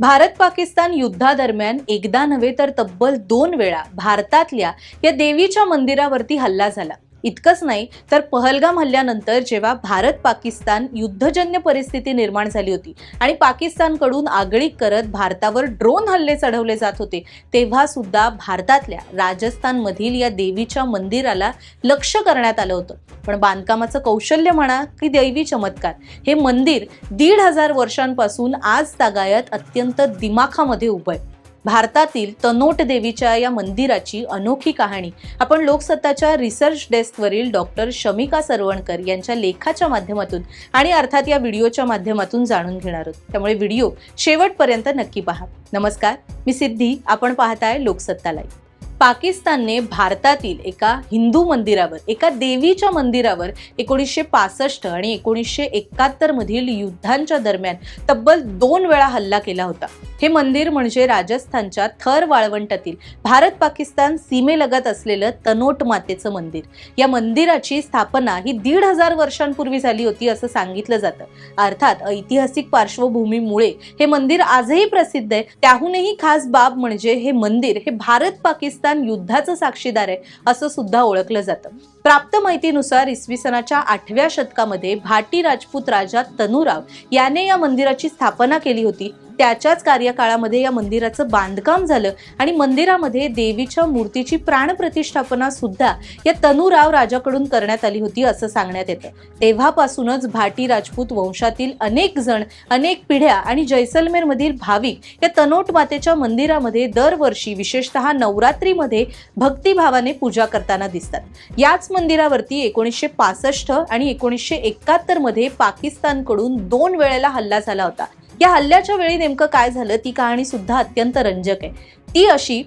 भारत पाकिस्तान युद्धादरम्यान एकदा नव्हे तर तब्बल दोन वेळा भारतातल्या या देवीच्या मंदिरावरती हल्ला झाला. इतकंच नाही तर पहलगाम हल्ल्यानंतर जेव्हा भारत पाकिस्तान युद्धजन्य परिस्थिती निर्माण झाली होती आणि पाकिस्तानकडून आगळीक करत भारतावर ड्रोन हल्ले चढवले जात होते तेव्हा सुद्धा भारतातल्या राजस्थानमधील या देवीच्या मंदिराला लक्ष करण्यात आलं होतं. पण बांधकामाचं कौशल्य म्हणा की दैवी चमत्कार हे मंदिर दीड हजार वर्षांपासून आज तागायत अत्यंत दिमाखामध्ये उभं आहे. भारतातील तनोट देवीच्या या मंदिराची अनोखी कहाणी. आपण लोकसत्ताच्या रिसर्च डेस्कवरील डॉक्टर शमिका सरवणकर यांच्या लेखाच्या माध्यमातून आणि अर्थात या व्हिडिओच्या माध्यमातून जाणून घेणार आहोत. त्यामुळे व्हिडिओ शेवटपर्यंत नक्की पहा. नमस्कार मी सिद्धी. आपण पाहताय लोकसत्ता लाईव्ह पाकिस्तानने भारतातील एका हिंदू मंदिरावर एका देवीच्या मंदिरावर एकोणीसशे पासष्ट आणि एकोणीसशे एकाहत्तर मधील युद्धांच्या दरम्यान तब्बल दोन वेळा हल्ला केला होता. हे मंदिर म्हणजे राजस्थानच्या थर वाळवंटातील भारत पाकिस्तान सीमेलगत असलेलं तनोट मातेचं मंदिर. या मंदिराची स्थापना ही दीड हजार वर्षांपूर्वी झाली होती असं सांगितलं जातं. अर्थात ऐतिहासिक पार्श्वभूमीमुळे हे मंदिर आजही प्रसिद्ध आहे. त्याहूनही खास बाब म्हणजे हे मंदिर हे भारत पाकिस्तान युद्धाचं साक्षीदार आहे असं सुद्धा ओळखलं जातं. प्राप्त माहितीनुसार इसवी सनाच्या आठव्या शतकामध्ये भाटी राजपूत राजा तनुराव याने या मंदिराची स्थापना केली होती. त्याच्याच कार्यकाळामध्ये या मंदिराचं बांधकाम झालं. आणि मंदिरामध्ये देवीच्या मूर्तीची प्राणप्रतिष्ठापना सुद्धा या तनुराव राजाकडून करण्यात आली होती असं सांगण्यात येतं. तेव्हापासूनच भाटी राजपूत वंशातील अनेक जण अनेक पिढ्या आणि जैसलमेरमधील भाविक या तनोट मातेच्या मंदिरामध्ये दरवर्षी विशेषतः नवरात्रीमध्ये भक्तिभावाने पूजा करताना दिसतात. याच मंदिरावरती एकोणीसशे पासष्ट आणि एकोणीसशे एकाहत्तरमध्ये पाकिस्तानकडून दोन वेळेला हल्ला झाला होता. या हल्ल्याच्या वेळी नेमकं काय झालं? ती कहाणी सुद्धा अत्यंत रंजक आहे. ती अशी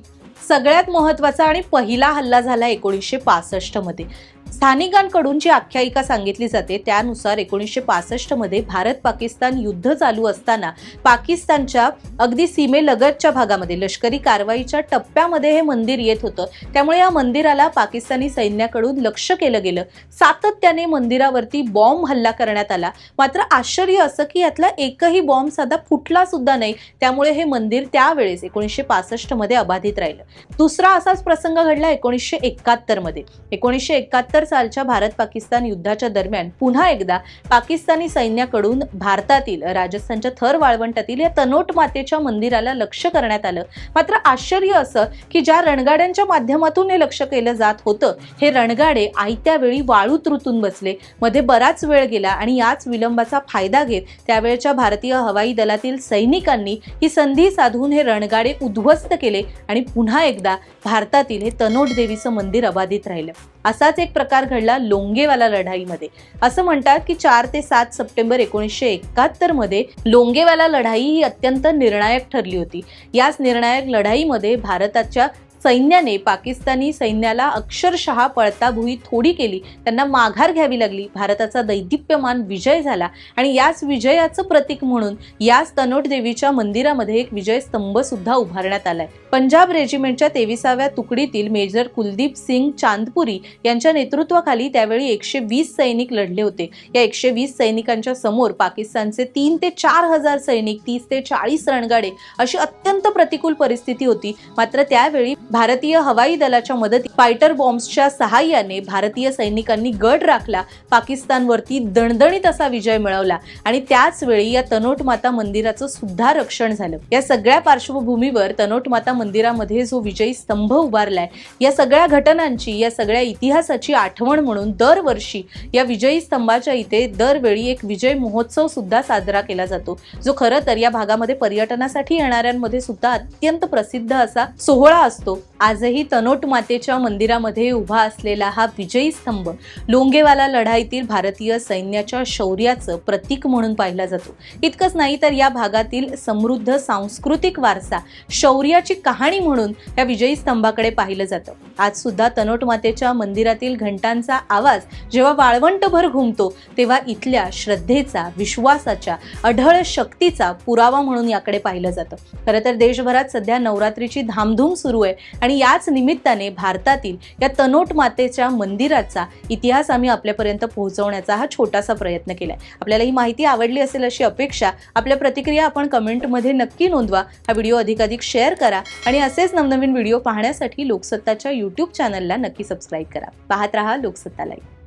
सगळ्यात महत्त्वाचा आणि पहिला हल्ला झाला एकोणीसशे पासष्टमध्ये. स्थानिकांकडून जी आख्यायिका सांगितली जाते त्यानुसार एकोणीसशे पासष्टमध्ये भारत पाकिस्तान युद्ध चालू असताना पाकिस्तानच्या अगदी सीमेलगतच्या भागामध्ये लष्करी कारवाईच्या टप्प्यामध्ये हे मंदिर येत होतं. त्यामुळे या मंदिराला पाकिस्तानी सैन्याकडून लक्ष केलं गेलं. सातत्याने मंदिरावरती बॉम्ब हल्ला करण्यात आला. मात्र आश्चर्य असं की यातला एकही बॉम्ब साधा फुटला सुद्धा नाही. त्यामुळे हे मंदिर त्यावेळेस एकोणीसशे पासष्टमध्ये अबाधित राहिलं. दुसरा असाच प्रसंग घडला एकोणीसशे एकाहत्तरमध्ये. एकोणीसशे एकाहत्तर सालच्या भारत पाकिस्तान युद्धाच्या दरम्यान पुन्हा एकदा पाकिस्तानी सैन्याकडून भारतातील राजस्थानच्या थर वाळवंटातील या तनोट मातेच्या मंदिराला लक्ष करण्यात आलं. मात्र आश्चर्य असं की ज्या रणगाड्यांच्या माध्यमातून हे लक्ष केलं जात होतं हे रणगाडे आयत्या वेळी वाळूत रुतून बसले. मध्ये बराच वेळ गेला आणि याच विलंबाचा फायदा घेत त्यावेळच्या भारतीय हवाई दलातील सैनिकांनी ही संधी साधून हे रणगाडे उद्ध्वस्त केले आणि पुन्हा एकदा भारतातील हे तनोट देवीचं मंदिर अबाधित राहिलं. असाच एक प्रकार घडला लोंगेवाला लढाईमध्ये. असं म्हणतात की चार ते सात सप्टेंबर एकोणीसशे एकाहत्तरमध्ये लोंगेवाला लढाई ही अत्यंत निर्णायक ठरली होती. याच निर्णायक लढाईमध्ये भारताच्या सैन्याने पाकिस्तानी सैन्याला अक्षरशः पळताभुई थोडी केली. त्यांना माघार घ्यावी लागली. भारताचा दैदिप्यमान विजय झाला. आणि याच विजयाचं प्रतीक म्हणून याच तनोट देवीच्या मंदिरामध्ये एक विजय स्तंभ सुद्धा उभारण्यात आलाय. पंजाब रेजिमेंटच्या तेविसाव्या तुकडीतील मेजर कुलदीप सिंग चांदपुरी यांच्या नेतृत्वाखाली त्यावेळी एकशे वीस सैनिक लढले होते. या एकशे वीस सैनिकांच्या समोर पाकिस्तानचे तीन ते चार हजार सैनिक तीस ते चाळीस रणगाडे अशी अत्यंत प्रतिकूल परिस्थिती होती. मात्र त्यावेळी भारतीय हवाई दलाच्या मदती फायटर बॉम्ब्सच्या सहाय्याने भारतीय सैनिकांनी गड राखला. पाकिस्तानवरती दणदणीत असा विजय मिळवला. आणि त्याच वेळी या तनोट माता मंदिराचं सुद्धा रक्षण झालं. या सगळ्या पार्श्वभूमीवर तनोट माता मंदिरामध्ये जो विजयी स्तंभ उभारलाय या सगळ्या घटनांची या सगळ्या इतिहासाची आठवण म्हणून दरवर्षी या विजयी स्तंभाच्या इथे दरवेळी एक विजय महोत्सव सुद्धा साजरा केला जातो. जो खरं तर या भागामध्ये पर्यटनासाठी येणाऱ्यांमध्ये सुद्धा अत्यंत प्रसिद्ध असा सोहळा असतो. आजही तनोट मातेच्या मंदिरामध्ये उभा असलेला हा विजयी स्तंभ लोंगेवाला लढाईतील भारतीय सैन्याच्या शौर्याचं प्रतीक म्हणून पाहिला जातो. इतकंच नाही तर या भागातील समृद्ध सांस्कृतिक वारसा शौर्याची कहाणी म्हणून या विजयी स्तंभाकडे पाहिलं जातं. आज सुद्धा तनोट मातेच्या मंदिरातील घंटांचा आवाज जेव्हा वाळवंटभर घुमतो तेव्हा इथल्या श्रद्धेचा विश्वासाच्या अढळ शक्तीचा पुरावा म्हणून याकडे पाहिलं जातं. खरं तर देशभरात सध्या नवरात्रीची धामधूम सुरू आहे. आणि याच निमित्ताने भारतातील या तनोट मातेच्या मंदिराचा इतिहास आम्ही आपल्यापर्यंत पोहोचवण्याचा हा छोटासा प्रयत्न केला आहे आपल्याला ही माहिती आवडली असेल अशी अपेक्षा आपल्या प्रतिक्रिया आपण कमेंटमध्ये नक्की नोंदवा. हा व्हिडिओ अधिकाधिक शेअर करा आणि असेच नवनवीन व्हिडिओ पाहण्यासाठी लोकसत्ताच्या यूट्यूब चॅनलला नक्की सबस्क्राईब करा. पाहत रहा लोकसत्ता लाईव्ह